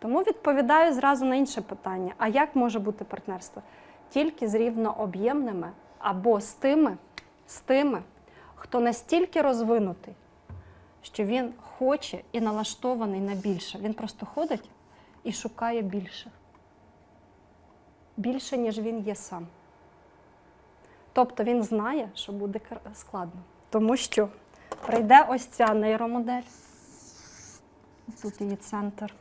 Тому відповідаю зразу на інше питання: а як може бути партнерство? Тільки з рівнооб'ємними або з тими, з тими, хто настільки розвинутий, що він хоче і налаштований на більше. Він просто ходить і шукає більше. Більше, ніж він є сам. Тобто він знає, що буде складно. Тому що прийде ось ця нейромодель. Тут її центр.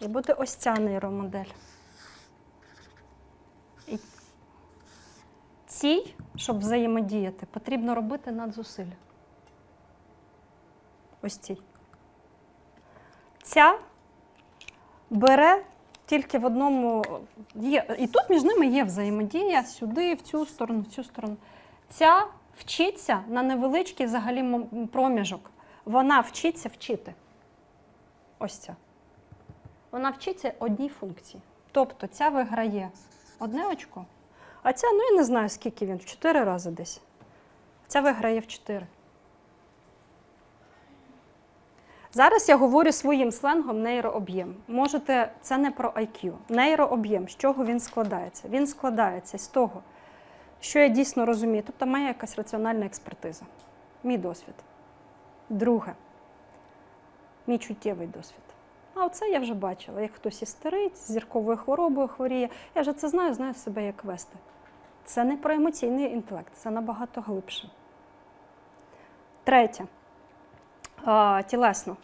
І буде ось ця нейромодель. І цій, щоб взаємодіяти, потрібно робити надзусилля. Ось цій. Ця бере тільки в одному. Є, і тут між ними є взаємодія сюди, в цю сторону, в цю сторону. Ця вчиться на невеличкий взагалі проміжок. Вона вчиться вчити. Ось ця. Вона вчиться одній функції. Тобто ця виграє одне очко, а ця, ну я не знаю, скільки він, в чотири рази десь. Ця виграє в чотири. Зараз я говорю своїм сленгом нейрооб'єм. Можете, це не про IQ. Нейрооб'єм, з чого він складається? Він складається з того, що я дійсно розумію, тобто має якась раціональна експертиза. Мій досвід. Друге, мій чуттєвий досвід. А оце я вже бачила, як хтось істерить, з зірковою хворобою хворіє. Я вже це знаю, знаю себе, як вести. Це не про емоційний інтелект, це набагато глибше. Третє. А, тілесно.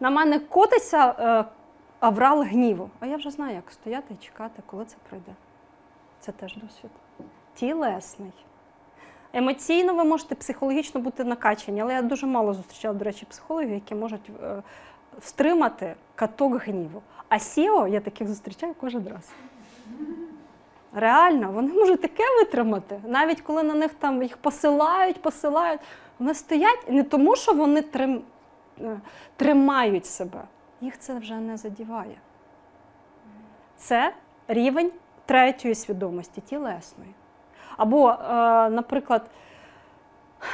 На мене котиться е, аврал гніву. А я вже знаю, як стояти і чекати, коли це прийде. Це теж досвід. Тілесний. Емоційно ви можете психологічно бути накачані, але я дуже мало зустрічала, до речі, психологів, які можуть е, втримати каток гніву. А сіо я таких зустрічаю кожен раз. Реально, вони можуть таке витримати, навіть коли на них там їх посилають, посилають. Вони стоять не тому, що вони трим, е, тримають себе. Їх це вже не задіває. Це рівень третьої свідомості, тілесної. Або, е, наприклад,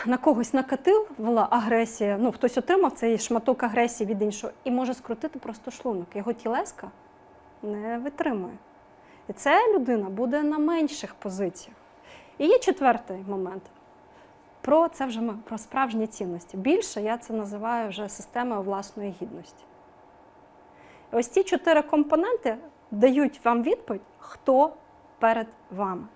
на когось накатила агресія, ну хтось отримав цей шматок агресії від іншого і може скрутити просто шлунок. Його тілеска не витримує. І ця людина буде на менших позиціях. І є четвертий момент. Про це вже ми про справжні цінності. Більше я це називаю вже системою власної гідності. Ось ці чотири компоненти дають вам відповідь, хто перед вами.